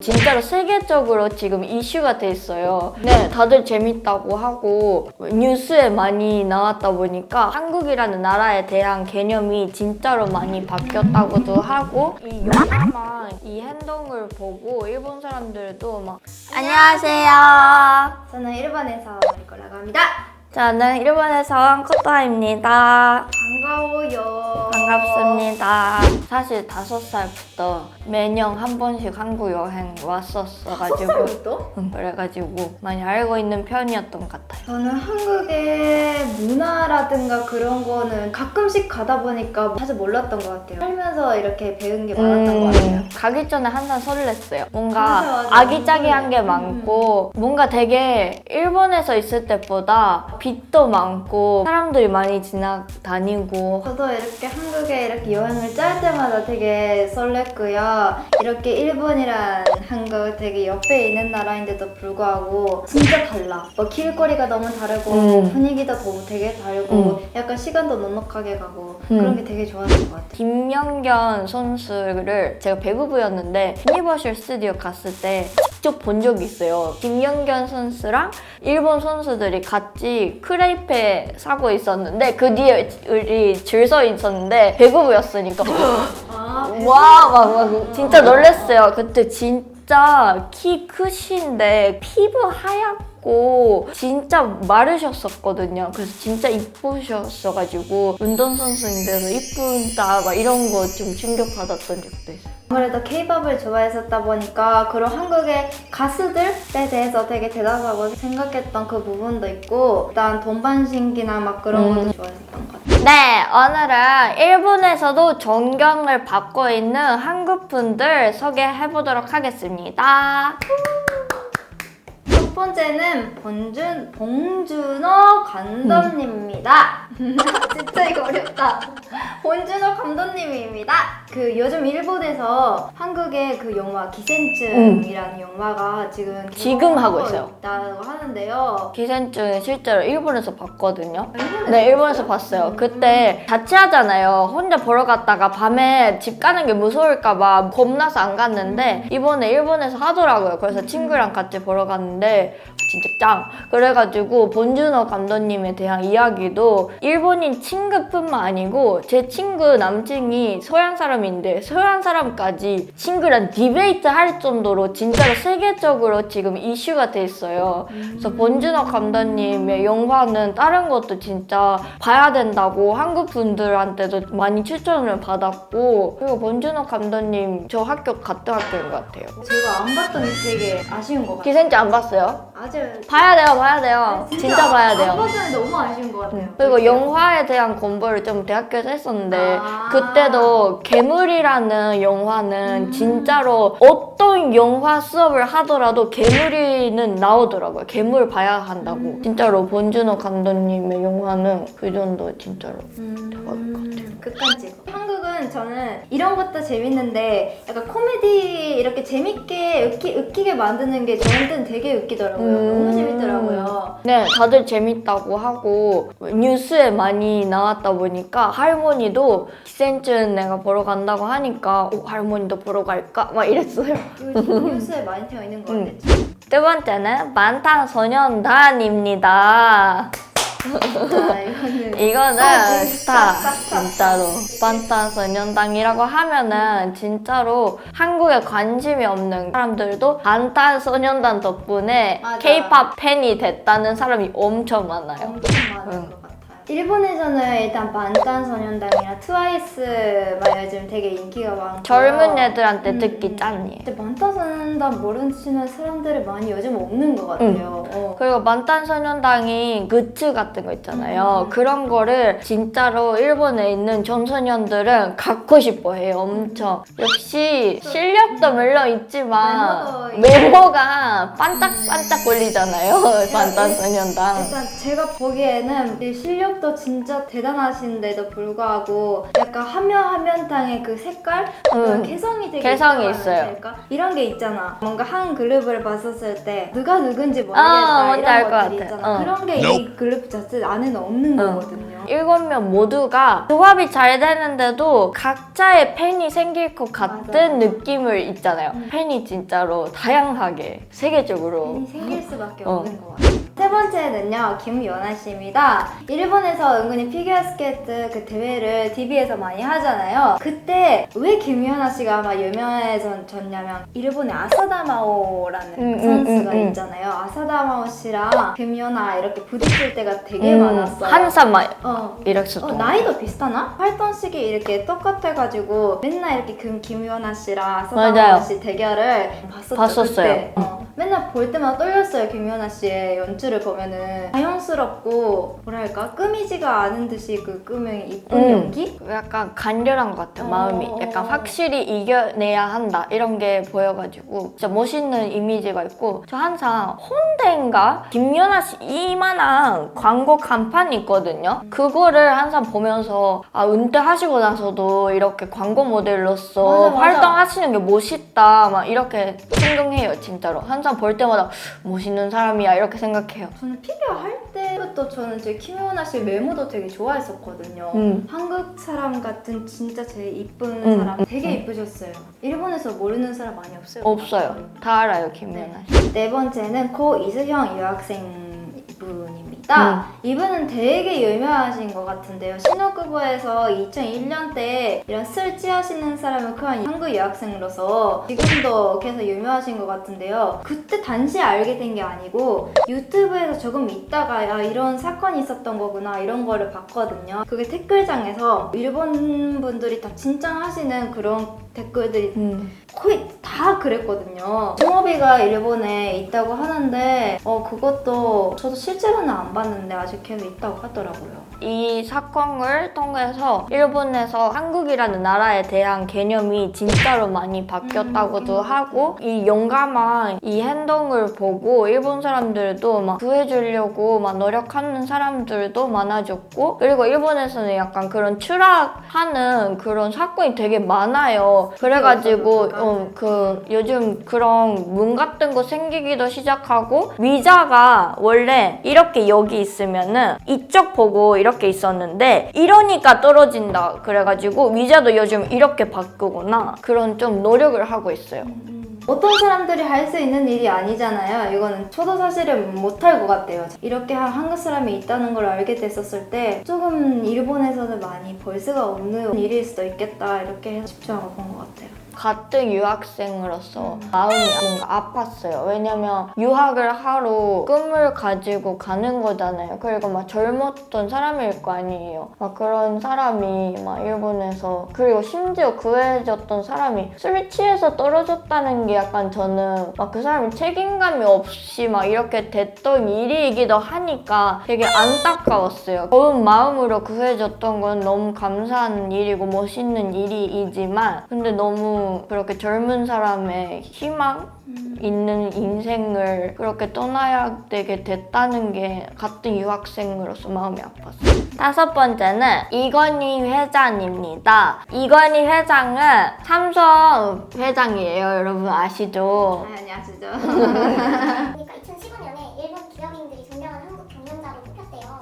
진짜로 세계적으로 지금 이슈가 돼 있어요. 네, 다들 재밌다고 하고 뉴스에 많이 나왔다 보니까 한국이라는 나라에 대한 개념이 진짜로 많이 바뀌었다고도 하고 이 영화만 이 행동을 보고 일본 사람들도 막 안녕하세요. 저는 일본에서 마리코라고 합니다. 저는 일본에서 온 코타입니다. 반가워요. 반갑습니다. 사실 다섯 살부터 매년 한 번씩 한국 여행 왔었어가지고 또? 응, 그래가지고 많이 알고 있는 편이었던 것 같아요. 저는 한국의 문화라든가 그런 거는 가끔씩 가다 보니까 사실 몰랐던 것 같아요. 살면서 이렇게 배운 게 많았던 것 같아요. 음, 가기 전에 항상 설렜어요. 뭔가 맞아. 아기자기한 게 음. 많고 뭔가 되게 일본에서 있을 때보다 빛도 많고 사람들이 많이 지나다니고 저도 이렇게 한국에 이렇게 여행을 짤 때마다 되게 설렜고요. 이렇게 일본이란 한국 되게 옆에 있는 나라인데도 불구하고 진짜 달라. 뭐 길거리가 너무 다르고 음. 분위기도 더 되게 다르고 음. 약간 시간도 넉넉하게 가고 음. 그런 게 되게 좋았던 것 같아요. 김연견 선수를 제가 배구부였는데 유니버셜 스튜디오 갔을 때 직접 본 적이 있어요. 김연견 선수랑 일본 선수들이 같이 크레이페 사고 있었는데 그 뒤에 우리 줄 서 있었는데 배구부였으니까 아, 와, 막, 막 진짜 놀랐어요. 그때 진 짜 키 크신데 피부 하얗고 진짜 마르셨었거든요. 그래서 진짜 이쁘셨어가지고 운동선수인데도 이쁘다 막 이런 거 좀 충격받았던 적도 있어요. 아무래도 케이팝을 좋아했었다 보니까 그런 한국의 가수들에 대해서 되게 대단하고 생각했던 그 부분도 있고 일단 동반신기나 막 그런 음. 것도 좋아했었던 것 같아요. 네, 오늘은 일본에서도 존경을 받고 있는 한국 분들 소개해 보도록 하겠습니다. 첫 번째는 본준, 봉준호 감독님입니다. 진짜 이거 어렵다. 본준호 감독님입니다. 그 요즘 일본에서 한국의 그 영화 기생충이라는 영화가 지금 음. 지금 하고 있어요. 있다고 하는데요. 기생충 실제로 일본에서 봤거든요. 일본에서 네, 일본에서 봤어요? 봤어요. 그때 자취하잖아요. 혼자 보러 갔다가 밤에 집 가는 게 무서울까봐 겁나서 안 갔는데 이번에 일본에서 하더라고요. 그래서 친구랑 같이 보러 갔는데 진짜 짱! 그래가지고 본준호 감독님에 대한 이야기도 일본인 친구뿐만 아니고 제 친구 남친이 서양 사람인데 서양 사람까지 친구랑 디베이트 할 정도로 진짜로 세계적으로 지금 이슈가 돼 있어요. 그래서 본준호 감독님의 영화는 다른 것도 진짜 봐야 된다고 한국 분들한테도 많이 추천을 받았고 그리고 본준호 감독님 저 학교 같은 학교인 것 같아요. 제가 안 봤던 게 되게 아쉬운 것 같아요. 기생충 안 봤어요? 아주 봐야 돼요, 봐야 돼요. 진짜, 봐야 안 돼요. 봤는데 너무 아쉬운 것 같아요. 그리고 영화에 대한 공부를 좀 대학교에서 했었는데 아. 그때도 괴물이라는 영화는 음. 진짜로 어떤 영화 수업을 하더라도 괴물이는 나오더라고요. 괴물 봐야 한다고. 음. 진짜로 본준호 감독님의 영화는 그 정도 진짜로. 음, 극단 찍어. 한국은 저는 이런 것도 재밌는데 약간 코미디 이렇게 재밌게 웃기, 웃기게 만드는 게 저한테는 되게 웃기더라고요. 음. 너무 재밌더라고요. 네, 다들 재밌다고 하고 뉴스에 많이 나왔다 보니까 할머니도 기생충 내가 보러 간다고 하니까 어, 할머니도 보러 갈까? 막 이랬어요. 요즘 뉴스에 많이 되어 있는 것 음. 같아요. 두 번째는 만탄소년단입니다. 아, 이거는 이거는 아, 스타 스타, 스타, 진짜로 방탄소년단이라고 하면은 진짜로 한국에 관심이 없는 사람들도 방탄소년단 덕분에 맞아. K-팝 팬이 됐다는 사람이 엄청 많아요. 엄청 많은 응. 일본에서는 일단 방탄소년단이나 트와이스가 요즘 되게 인기가 많고 젊은 애들한테 음, 듣기 음. 짱이에요. 근데 방탄소년단 모르시는 사람들이 많이 요즘 없는 것 같아요. 어. 그리고 만탄소년단이 굿즈 같은 거 있잖아요. 음. 그런 거를 진짜로 일본에 있는 청소년들은 갖고 싶어 해요. 엄청. 역시 실력도 물론 있지만 음. 외모가 반짝반짝 걸리잖아요. 만탄소년단. 일단 제가 보기에는 이 실력 도 진짜 대단하신데도 불구하고 약간 화면 화면탕의 그 색깔, 그 음. 개성이 되게 개성이 있다고 있어요. 될까? 이런 게 있잖아. 뭔가 한 그룹을 봤었을 때 누가 누군지 아, 모르겠다 뭔지 알 이런 것 것들이 같아. 있잖아. 어. 그런 게 이 그룹 자체 안에는 없는 어. 거거든요. 일곱 명 모두가 조합이 잘 되는데도 각자의 팬이 생길 것 같은 맞아. 느낌을 있잖아요. 음. 팬이 진짜로 다양하게 세계적으로 팬이 생길 수밖에 어. 없는 것 같아요. 세 번째는요, 김연아 씨입니다. 일본에서 은근히 피겨 스케이트 그 대회를 TV에서 많이 하잖아요. 그때 왜 김연아 씨가 막 유명해졌냐면 일본의 아사다마오라는 음, 음, 선수가 음, 음. 있잖아요. 아사다마오 씨랑 김연아 이렇게 부딪힐 때가 되게 음, 많았어요. 한산만 어, 어, 것 나이도 비슷하나? 활동 시기 이렇게 똑같아가지고 맨날 이렇게 금 김연아 씨랑 맞아요. 아사다마 씨 대결을 봤었죠. 봤었어요. 그때. 어, 맨날 볼 때마다 떨렸어요. 김연아 씨의 연출을 보면은 자연스럽고 뭐랄까 끔이지가 않은 듯이 그 끔의 이쁜 음. 연기? 약간 간절한 것 같아요 어. 마음이 약간 확실히 이겨내야 한다 이런 게 보여가지고 진짜 멋있는 이미지가 있고 저 항상 홍대인가 김연아 씨 이만한 광고 간판이 있거든요 그거를 항상 보면서 아 은퇴하시고 나서도 이렇게 광고 모델로서 맞아, 맞아. 활동하시는 게 멋있다 막 이렇게 생각해요 진짜로 항상 볼 때마다 멋있는 사람이야 이렇게 생각해요 저는 피겨 할 때부터 저는 제 김연아 씨 외모도 되게 좋아했었거든요. 음. 한국 사람 같은 진짜 제일 이쁜 음, 사람 음, 되게 이쁘셨어요. 일본에서 모르는 사람 많이 없어요. 없어요 다 알아요 김연아 씨 네 번째는 고 이수형 유학생 분입니다. 이분은 되게 유명하신 것 같은데요. 신호급부에서 2001년 때 이런 쓸지 하시는 사람을 큰 한국 유학생으로서 지금도 계속 유명하신 것 같은데요. 그때 단지 알게 된 게 아니고 유튜브에서 조금 있다가 아, 이런 사건이 있었던 거구나 이런 거를 봤거든요. 그게 댓글장에서 일본 분들이 다 진정하시는 그런 댓글들이 음. 거의 다 그랬거든요. 종업이가 일본에 있다고 하는데 어 그것도 저도 실제로는 안 봤는데 아직 계속 있다고 하더라고요. 이 사건을 통해서 일본에서 한국이라는 나라에 대한 개념이 진짜로 많이 바뀌었다고도 음, 음. 하고 이 용감한 이 행동을 보고 일본 사람들도 막 구해주려고 막 노력하는 사람들도 많아졌고 그리고 일본에서는 약간 그런 추락하는 그런 사건이 되게 많아요. 그래가지고. 어, 그 요즘 그런 문 같은 거 생기기도 시작하고 위자가 원래 이렇게 여기 있으면은 이쪽 보고 이렇게 있었는데 이러니까 떨어진다 그래가지고 위자도 요즘 이렇게 바꾸거나 그런 좀 노력을 하고 있어요. 어떤 사람들이 할 수 있는 일이 아니잖아요. 이거는 저도 사실은 못할 것 같아요. 이렇게 한 한국 사람이 있다는 걸 알게 됐었을 때 조금 일본에서는 많이 볼 수가 없는 일일 수도 있겠다 이렇게 해서 집중하고 본 것 같아요. 같은 유학생으로서 마음이 뭔가 아팠어요. 왜냐면 유학을 하러 꿈을 가지고 가는 거잖아요. 그리고 막 젊었던 사람일 거 아니에요. 막 그런 사람이 막 일본에서 그리고 심지어 구해졌던 사람이 술 취해서 떨어졌다는 게 약간 저는 막 그 사람이 책임감이 없이 막 이렇게 됐던 일이기도 하니까 되게 안타까웠어요. 좋은 마음으로 구해졌던 건 너무 감사한 일이고 멋있는 일이지만 근데 너무 그렇게 젊은 사람의 희망 있는 인생을 그렇게 떠나야 되게 됐다는 게 같은 유학생으로서 마음이 아팠어요. 다섯 번째는 이건희 회장입니다. 이건희 회장은 삼성 회장이에요. 여러분 아시죠? 아, 안녕하시죠.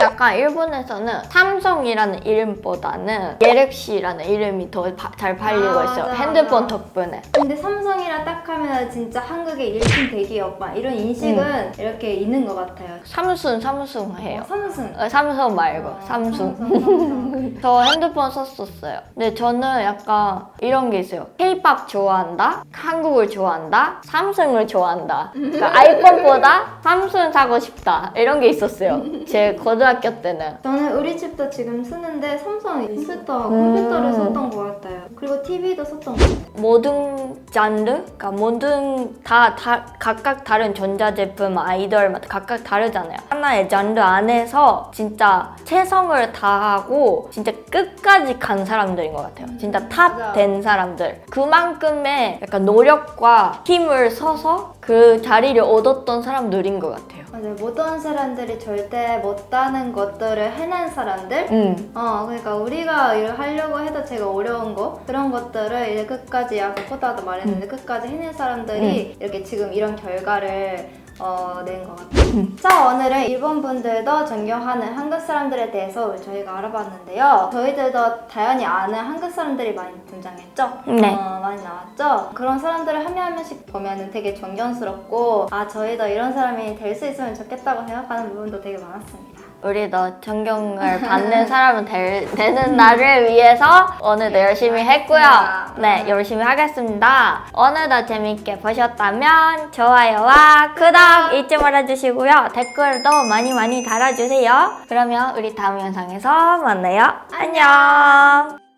약간 일본에서는 삼성이라는 이름보다는 갤럭시라는 이름이 더 잘 팔리고 아, 있어요. 맞아, 핸드폰 맞아. 덕분에. 근데 삼성이라 딱 하면 진짜 한국의 1등 대기업 막 이런 인식은 이렇게 있는 것 같아요. 삼순 삼순 해요. 어, 삼성. 어, 삼성 말고 어, 삼순. 삼성. 저 핸드폰 썼었어요. 근데 저는 약간 이런 게 있어요. K-팝 좋아한다, 한국을 좋아한다, 삼성을 좋아한다. 그러니까 아이폰보다 삼성 사고 싶다 이런 게 있었어요. 제 고등학교 때는. 저는 우리 집도 지금 쓰는데 삼성 컴퓨터, 음. 컴퓨터를 썼던 것 같아요. 그리고 TV도 썼던 것 같아요. 모든 장르, 그러니까 모든 다, 다 각각 다른 전자제품, 아이돌마다 각각 다르잖아요. 하나의 장르 안에서 진짜 최성을 다하고 진짜 끝까지 간 사람들인 것 같아요. 진짜 탑. 된 사람들. 그만큼의 약간 노력과 힘을 써서 그 자리를 얻었던 사람들인 것 같아요. 맞아요. 모든 사람들이 절대 못다는 하는 것들을 해낸 사람들 음. 어, 그러니까 우리가 일을 하려고 해도 제가 어려운 거 그런 것들을 이제 끝까지 아까 코다도 말했는데 끝까지 해낸 사람들이 이렇게 지금 이런 결과를 어, 낸것 같아요. 자, 오늘은 일본 분들도 존경하는 한국 사람들에 대해서 저희가 알아봤는데요. 저희들도 다연히 아는 한국 사람들이 많이 등장했죠? 네. 어, 많이 나왔죠? 그런 사람들을 한 명 한 명씩 보면 되게 존경스럽고 아, 저희도 이런 사람이 될 수 있으면 좋겠다고 생각하는 부분도 되게 많았습니다. 우리도 존경을 받는 사람은 될, 되는 날을 위해서 오늘도 열심히 했고요. 네, 열심히 하겠습니다. 오늘도 재밌게 보셨다면 좋아요와 구독 잊지 말아주시고요. 댓글도 많이 많이 달아주세요. 그러면 우리 다음 영상에서 만나요. 안녕.